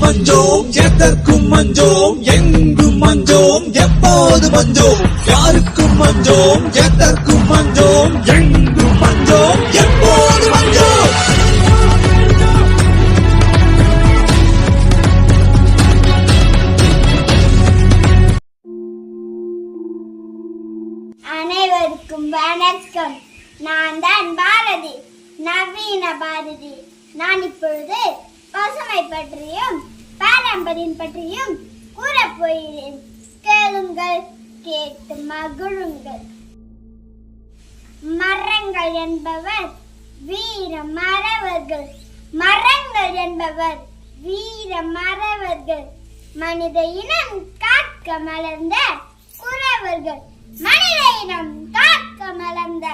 மஞ்சோம் எதற்கும் மஞ்சோம் எங்கும் மஞ்சோம் எப்போது மஞ்சோம்? யாருக்கும் மஞ்சோம் எதற்கும் மஞ்சோம் எங்கும் மஞ்சோம் எப்போது மஞ்சோம்? அனைவருக்கும் வணக்கம். நான் தான் பாரதி நவீன பாரதி. நான் இப்பொழுது பசுமை பற்றியும் பாரம்பரியம் பற்றியும் கூறப் போகிறேன் கேளுங்கள் கேட்டு மகிழுங்கள். மரங்கள் என்பவர் வீர மறவர்கள் மரங்கள் என்பவர் வீர மறவர்கள் மனித இனம் காக்க மலர்ந்த குறவர்கள். மனித இனம் காக்க மலர்ந்த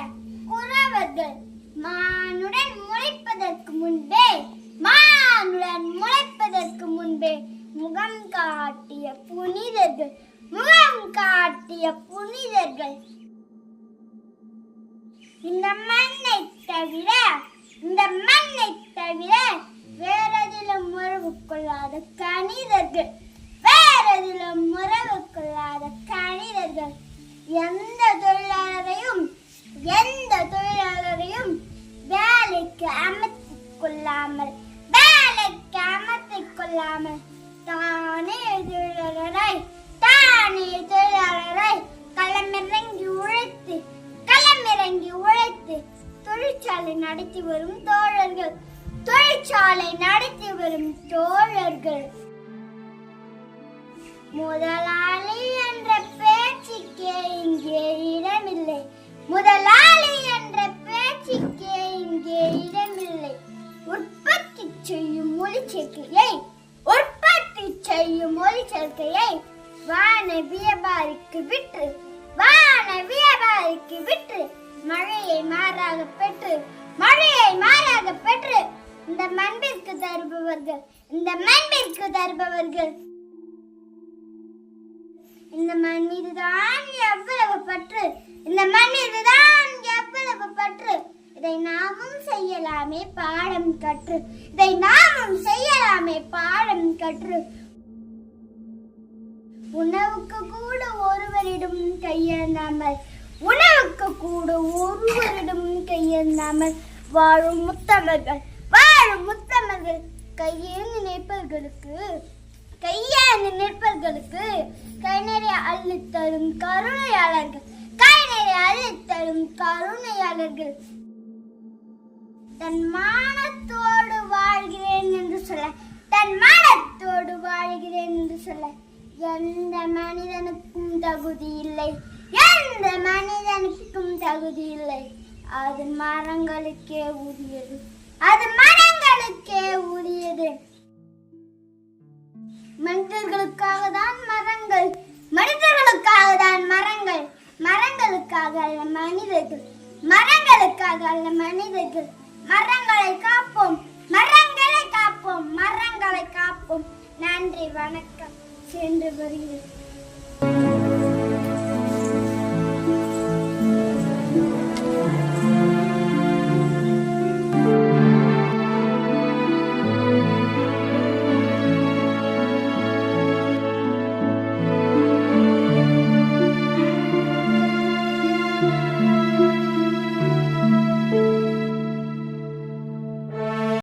குறவர்கள். மானுடன் முளைப்பதற்கு முன்பே மானுடன் முளைப்பதற்கு முன்பே முகம் காட்டிய புனிதர்கள் முகம் காட்டிய புனிதர்கள். இந்த மண்ணை தவிர இந்த மண்ணை தவிர வேறதிலும் உறவு கொள்ளாத கணிதர்கள் வேறெதிலும் உறவு கொள்ளாத கணிதர்கள். எந்த தொழிலாளரையும் எந்த தொழிலாளரையும் வேலைக்கு அமர்த்திக் கொள்ளாமல் வேலைக்கு அமர்த்திக் கொள்ளாமல் தானே தொழிலாளராய் தானே தொழிலாளராய் களமிறங்கி உழைத்து களமிறங்கி உழைத்து தொழிற்சாலை நடத்தி வரும் தோழர்கள் தொழிற்சாலை நடத்தி வரும் தோழர்கள். முதலாளி என்ற பேச்சுக்கே இங்கே இடமில்லை. முதலாளி என்ற பேச்சுக்கே இங்கே இடமில்லை. உற்பத்தி செய்யும் மொழி சேர்க்கையை செய்யும் ஒரு சேர்க்கையை வான வியாபாரிக்கு விற்று வான வியாபாரிக்கு விற்று மழையை மாறாக பெற்று மழையை மாறாக பெற்று இந்த மண்பிற்கு தருபவர்கள் இந்த மண்பிற்கு தருபவர்கள். இந்த மண் மீதுதான் எவ்வளவு பற்று இந்த மண் மீதுதான் எவ்வளவு பற்று. இதை நாமும் செய்யலாமே பாடம் கற்று. இதை நாமும் செய்யலாமே பாடம் கற்று. உணவுக்கு கூட ஒருவரிடம் கையேந்தாமல் உணவுக்கு கூட ஒருவரிடம் கையேந்தாமல் வாழும் முத்தமர்கள் வாழும் முத்தமர்கள் கையேந்து நிற்பவர்களுக்கு கையேந்து நிற்பவர்களுக்கு கை நிறைய அள்ளித் தரும் கருணையாளர்கள் கை நிறைய அள்ளித் தரும் கருணையாளர்கள். தன் மானத்தோடு வாழ்கிறேன் என்று சொல்ல தன் மானத்தோடு வாழ்கிறேன் என்று சொல்ல எந்த மனிதனுக்கும் தகுதி இல்லை. எந்த மனிதனுக்கும் தகுதி இல்லை. அது மரங்களுக்கே உரியது. அது மரங்களுக்கே உரியது. மனிதர்களுக்காக தான் மரங்கள். மனிதர்களுக்காக தான் மரங்கள். மரங்களுக்காக அல்ல மனிதர்கள். மரங்களுக்காக அல்ல மனிதர்கள். மரங்களை காப்போம்